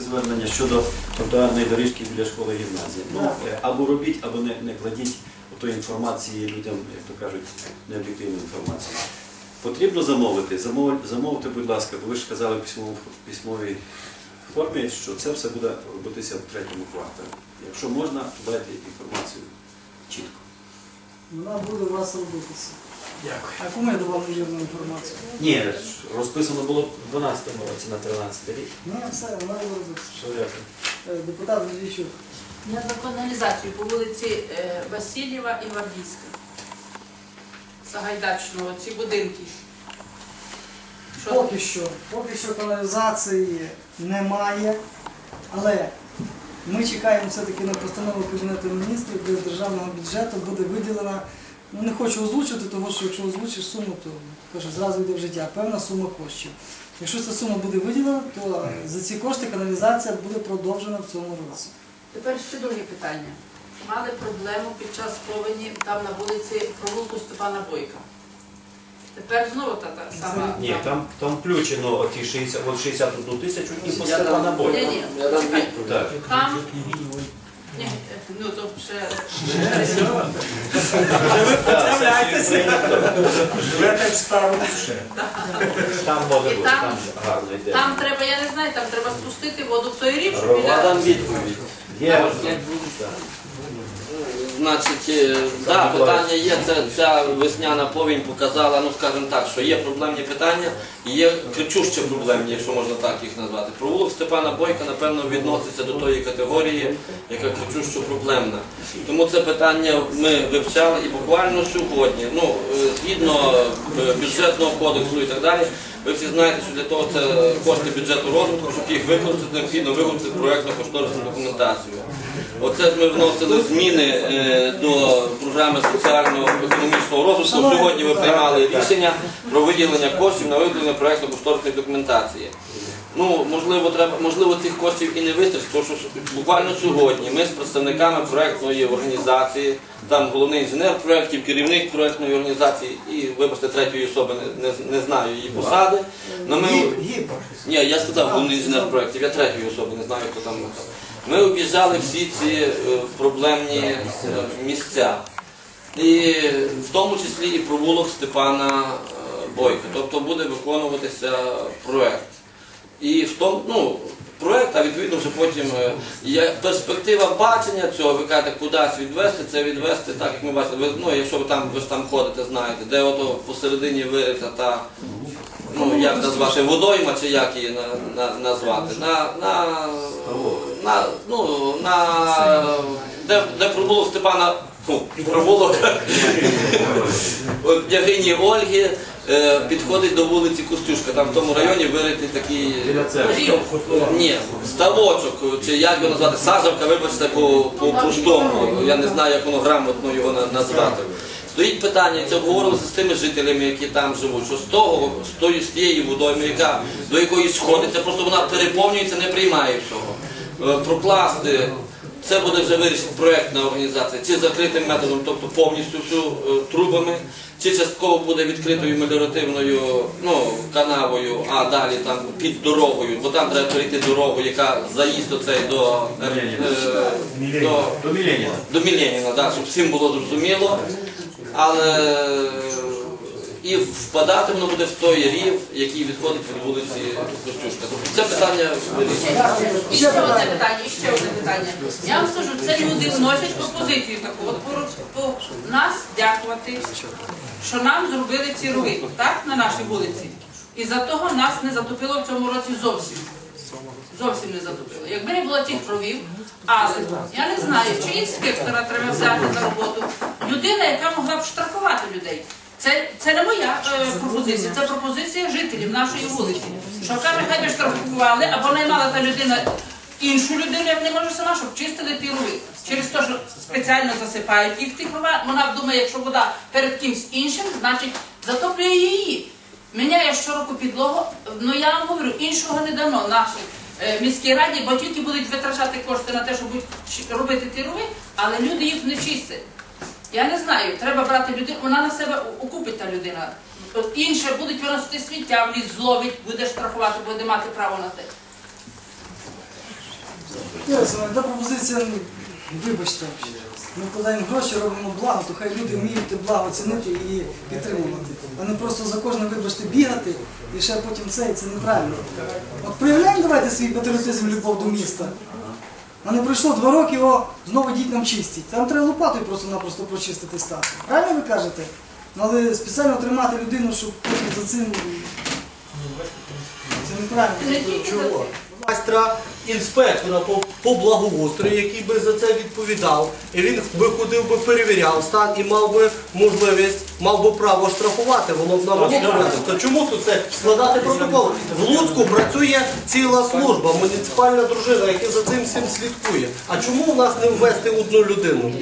звернення щодо тротуарної доріжки біля школи гімназії. Ну, е, або робіть, або не, не кладіть тої інформації людям, як то кажуть, необ'єктивну інформацію. Потрібно замовити. Замов, замовте, будь ласка, бо ви ж казали в в письмовій формі, що це все буде робитися в третьому кварталі. Якщо можна, то дайте інформацію чітко. Вона буде у вас робитися. Дякую. А кому я давав невірну інформацію? Ні, розписано було в 12 році на 13 рік. Ні, все, вона. Що дякую. Е, Депутат Медведчук. Я за каналізацію по вулиці е, Васильєва і Гвардійська. Сагайдачного, ці будинки. Що? Поки що, поки що каналізації немає, але ми чекаємо все-таки на постанову Кабінету міністрів, де з державного бюджету буде виділена. Ну, не хочу озвучити, тому що якщо озвучиш суму, то каже, зразу йде в життя. Певна сума коштів. Якщо ця сума буде виділена, то за ці кошти каналізація буде продовжена в цьому році. Тепер ще друге питання. Мали проблему під час повені там на вулиці провулку Степана Бойка. Тепер знову та, та сама. Ні, там, там включено оті 60, от 61 тисячу і по Степана Бойка. Ні, ні. Там. Ні, ну то вже Живете в старому ще. Там може буде, там- там гарно йде. Там треба, я не знаю, там треба спустити воду в той рів, щоб Я біля. відповідь. Є. Так. Значить, е, да, питання є. Це ця весняна повінь показала, ну скажімо так, що є проблемні питання, і є кричущі проблемні, якщо можна так їх назвати. Провулок Степана Бойка, напевно, відноситься до тої категорії, яка кричущо проблемна. Тому це питання ми вивчали і буквально сьогодні, ну е, згідно е, бюджетного кодексу і так далі. Ви всі знаєте, що для того це кошти бюджету розвитку, щоб їх використати, необхідно виготовити проєктно-кошторисну документацію. Оце ж ми вносили зміни е, до програми соціально-економічного розвитку. Сьогодні ви приймали рішення про виділення коштів на виготовлення проєктно-кошторисної документації. Ну, можливо, треба, можливо, цих коштів і не вистачить, тому що буквально сьогодні ми з представниками проєктної організації, там головний інженер проєктів, керівник проєктної організації і, вибачте, третьої особи не, не, не знаю її посади. Но ми, ні, я сказав головний інженер проєктів, я третьої особи не знаю, хто там. Ми об'їжджали всі ці е, проблемні е, місця. І в тому числі і провулок Степана е, Бойка. Тобто буде виконуватися проєкт. І в тому, ну, проєкт, а відповідно вже потім е, є перспектива бачення цього, ви кажете, кудись відвести, це відвести, так як ми бачили, ви, ну, якщо ви там, ви ж там ходите, знаєте, де ото посередині вирита та, ну, як назвати, водойма, чи як її на, на, назвати, на, на, на, ну, на, де, де пробуло Степана, ну, провулок княгині Ольги е, підходить до вулиці Костюшка, там в тому районі виритий такий Рів. ні, ставочок, чи як його назвати, сажавка, вибачте, по, по я не знаю, як воно грамотно його назвати. Стоїть питання, це обговорилося з тими жителями, які там живуть, що з того, з тої з тієї водойми, яка до якої сходиться, просто вона переповнюється, не приймає всього. Е, Прокласти, це буде вже вирішити проєктна організація, чи закритим методом, тобто повністю всю е, трубами, чи частково буде відкритою меліоративною ну, канавою, а далі там під дорогою, бо там треба перейти дорогу, яка заїзд оцей до, е, е, до, До Міленіна. до Міленіна, да, щоб всім було зрозуміло. Але і впадати воно буде в той рів, який відходить від вулиці Костюшка. Тобто це питання. І ще одне питання, і ще одне питання. Я вам скажу, це люди вносять пропозицію таку. От по, по нас дякувати, що нам зробили ці рови, так, на нашій вулиці. І за того нас не затопило в цьому році зовсім. Зовсім не затопило. Якби не було тих ровів, але я не знаю, чи інспектора треба взяти на роботу. Людина, яка могла б штрафувати людей. Це, це не моя е, пропозиція, це пропозиція жителів нашої вулиці. Що каже, хай би штрафували, або наймала та людина іншу людину, як не може сама, щоб чистили ті рови. Через те, що спеціально засипають їх в тих ровах, вона думає, якщо вода перед кимсь іншим, значить затоплює її. Міняє щороку підлогу, ну я вам говорю, іншого не дано нашій е, міській раді, бо тільки будуть витрачати кошти на те, щоб робити ті рови, але люди їх не чистять. Я не знаю, треба брати людину, вона на себе окупить та людина. Інше будуть виносити сміття в ліс, зловить, буде штрафувати, буде мати право на те. Дивіться, та пропозиція, ну, вибачте, ми вкладаємо гроші, робимо благо, то хай люди вміють те благо цінити і підтримувати. А не просто за кожне, вибачте, бігати і ще потім це, і це неправильно. От проявляємо давайте свій патріотизм, любов до міста. А не пройшло два роки, о, знову йдіть нам чистіть. Там треба лопатою просто-напросто прочистити стати. Правильно ви кажете? Ну, Але спеціально тримати людину, щоб потім за цим. Це неправильно. Чого? Майстра інспектора по, по благоустрою, який би за це відповідав, і він би ходив би перевіряв стан і мав би можливість, мав би право штрафувати, воно б нам То чому тут це складати протокол? В Луцьку працює ціла служба, муніципальна дружина, яка за цим всім слідкує. А чому в нас не ввести одну людину?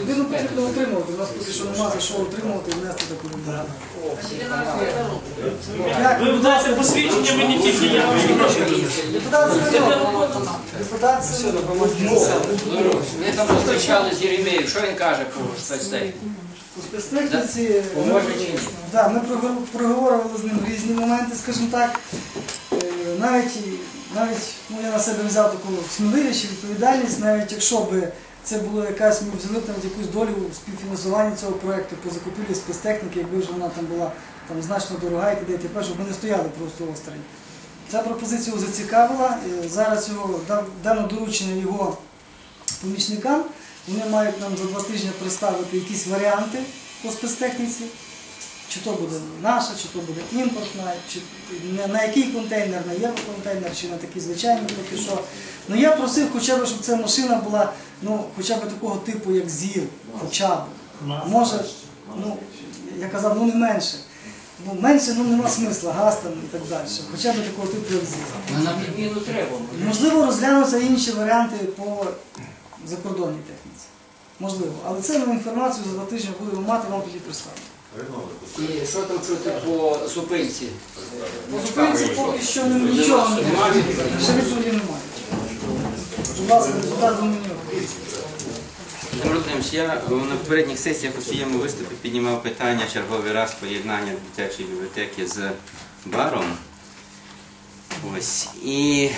Людину потрібно утримувати. У нас поки що немає за що утримувати і внести таку людину. Ви дайте посвідчення мені тільки я. Депутат Синок. Депутат Синок. Ми там зустрічали з Єремеєм, що він каже про спецтехніку? У спецтехніці? Да, ми проговорювали з ним різні моменти, скажімо так. Е, Навіть, навіть ну, я на себе взяв таку сміливість і відповідальність, навіть якщо б це було якась, ми взяли навіть якусь долю в співфінансуванні цього проєкту по закупівлі спецтехніки, якби вже вона там була там, значно дорога і т.д. тепер, щоб ми не стояли просто осторонь. Ця пропозиція його зацікавила. е, Зараз його дано доручення його помічникам. Вони мають нам за два тижні представити якісь варіанти по спецтехніці. Чи то буде наша, чи то буде імпортна, чи на, на який контейнер, на євроконтейнер, чи на такий звичайний поки що. Ну я просив хоча б, щоб ця машина була ну, хоча б такого типу, як ЗІЛ, хоча б. Може, ну, я казав, ну не менше. Ну, менше ну, нема смисла, газ там і так далі. Хоча б такого типу, як ЗІЛ. Ну, на підміну треба. Можливо, розглянуться інші варіанти по закордонній техніці. Можливо. Але це ми інформацію за два тижні будемо мати, вам тоді представити. І що там чути по зупинці? По зупинці поки що не- нічого немає. Ще відповіді немає. Будь ласка, депутат Гуменюк. Володимирович, я на попередніх сесіях у своєму виступі піднімав питання черговий раз поєднання дитячої бібліотеки з баром. Ось. І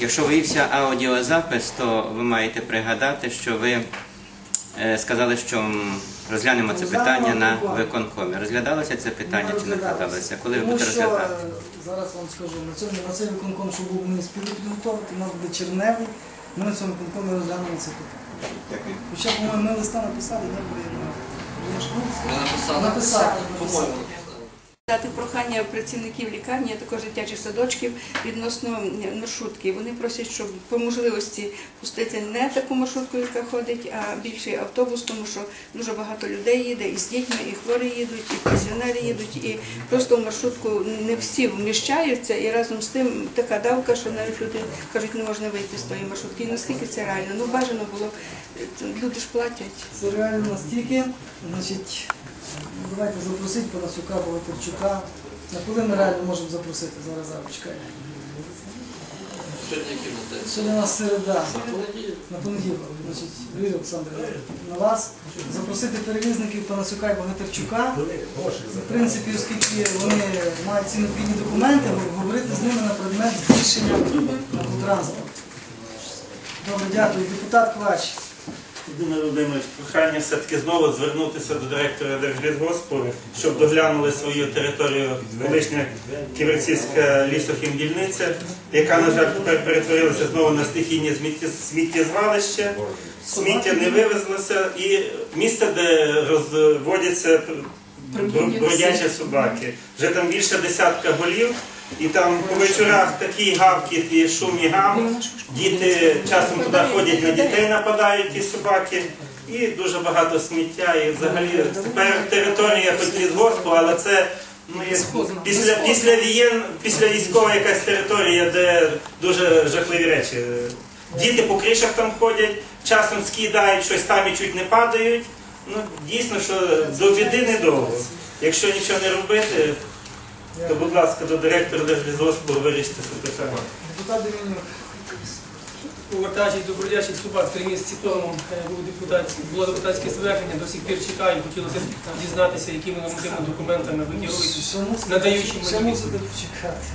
якщо виявився аудіозапис, то ви маєте пригадати, що ви е, сказали, що розглянемо це питання на виконкомі. Розглядалося це питання чи не розглядалося? Коли ви будете розглядати? е, зараз вам скажу, на цьому на цей виконком, що був ми підготовити, у нас буде черневий, ми на цьому виконкомі розглянемо це питання. Хоча, по-моєму, ми листа написали, не буде. Ми написали. Написали. Дати прохання працівників лікарні, а також дитячих садочків відносно маршрутки. Вони просять, щоб по можливості пустити не таку маршрутку, яка ходить, а більший автобус, тому що дуже багато людей їде, і з дітьми, і хворі їдуть, і пенсіонери їдуть, і просто в маршрутку не всі вміщаються, і разом з тим така давка, що навіть люди кажуть, не можна вийти з тої маршрутки. І наскільки це реально? Ну бажано було, е, люди ж платять. Це реально настільки, значить, давайте запросити Панасюка, Богатирчука. На коли ми реально можемо запросити? Зараз зараз чекаємо. Сьогодні нас у нас середа. На понеділок, значить, Юрій Олександр, на вас запросити перевізників Панасюка і Богатирчука. В принципі, оскільки вони мають ці необхідні документи, говорити з ними на предмет збільшення транспорту. Добре, дякую. Депутат Квач. Володимир прохання все-таки знову звернутися до директора Держлісгоспу, щоб доглянули свою територію колишня Ківерцівська лісохімдільниця, яка, на жаль, тепер перетворилася знову на стихійне сміття- сміттєзвалище. Сміття не вивезлося і місце, де розводяться бродячі собаки. Вже там більше десятка голів. І там по вечорах такий гавкіт і шум і гам. Діти часом туди ходять на дітей, нападають ті собаки. І дуже багато сміття. І взагалі тепер територія хоч лісгоспу, але це ну, як після, після, вієн, після військова якась територія, де дуже жахливі речі. Діти по кришах там ходять, часом скидають, щось там і чуть не падають. Ну, дійсно, що до біди недовго. Якщо нічого не робити, то, будь ласка, до директора Держлісгоспу вирішити це питання. Депутат Демінюк. Повертаючись до бродячих собак, три місяці тому був депутатський, було депутатське звернення, до сих пір чекаю, хотілося б дізнатися, якими нормативними документами ви керуєтесь, надаючи мені. мусите почекати.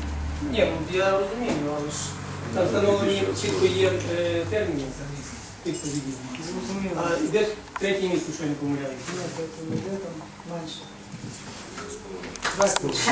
Ні, ну я розумію, але ж Там встановлені чітко є е, терміни взагалі відповіді. Зрозуміло. А йде третє місце, що я не помиляюся. Ні, йде там менше. Christus.